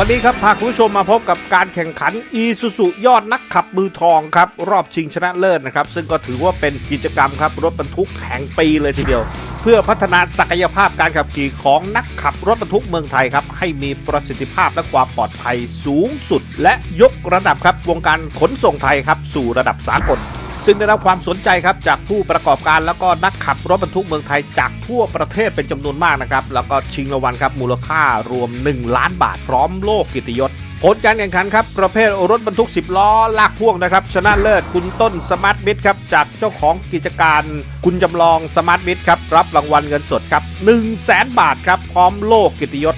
วันนี้ครับพาคุณผู้ชมมาพบกับการแข่งขันอีซูซุยอดนักขับมือทองครับ รอบชิงชนะเลิศนะครับ ซึ่งก็ถือว่าเป็นกิจกรรมครับ รถบรรทุกแห่งปีเลยทีเดียว เพื่อพัฒนาศักยภาพการขับขี่ของนักขับรถบรรทุกเมืองไทยครับ ให้มีประสิทธิภาพและความปลอดภัยสูงสุด และยกระดับครับวงการขนส่งไทยครับสู่ระดับสากล ซึ่งได้รับความสนใจครับจากผู้ประกอบการแล้วก็นักขับรถบรรทุกเมืองไทยจากทั่วประเทศเป็นจำนวนมากนะครับ แล้วก็ชิงรางวัลครับมูลค่ารวม 1 ล้านบาทพร้อมโลกกิติยศผลการแข่งขันครับ ประเภทรถบรรทุก 10 ล้อลากพ่วงนะครับ ชนะเลิศคุณต้นสมาร์ทบิทครับ จากเจ้าของกิจการคุณจำลองสมาร์ทบิทครับ รับรางวัลเงินสดครับ 1 0 0 0 0แสนบาทครับ พร้อมโลกกิตติยศ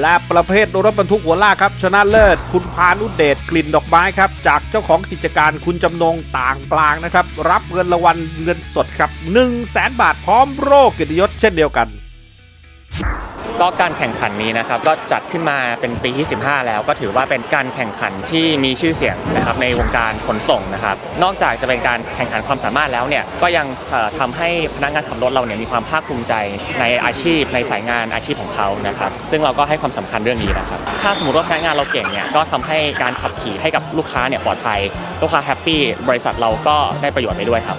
และประเภทรถบรรทุกหัวลากครับ ชนะเลิศ คุณพานุเดชกลิ่นดอกไม้ครับ จากเจ้าของกิจการคุณจำนงต่างกลางนะครับ รับเงินรางวัลเงินสดครับ 1 0 0 0 0แสนบาทพร้อมโรคกิติยศเช่นเดียวกัน ก็การแข่งขันนี้นะครับก็จัดขึ้นมาเป็นปีที่ 15 แล้ว ก็ถือว่าเป็นการแข่งขันที่มีชื่อเสียงนะครับในวงการขนส่งนะครับ นอกจากจะเป็นการแข่งขันความสามารถแล้วเนี่ยก็ยังเอ่อทำให้พนักงานขับรถเราเนี่ยมีความภาคภูมิใจในอาชีพ ในสายงานอาชีพของเขานะครับ ซึ่งเราก็ให้ความสำคัญเรื่องนี้นะครับ ถ้าสมมติว่าพนักงานเราเก่งเนี่ยก็ทำให้การขับขี่ให้กับลูกค้าเนี่ยปลอดภัย ลูกค้าแฮปปี้บริษัทเราก็ได้ประโยชน์ไปด้วยครับ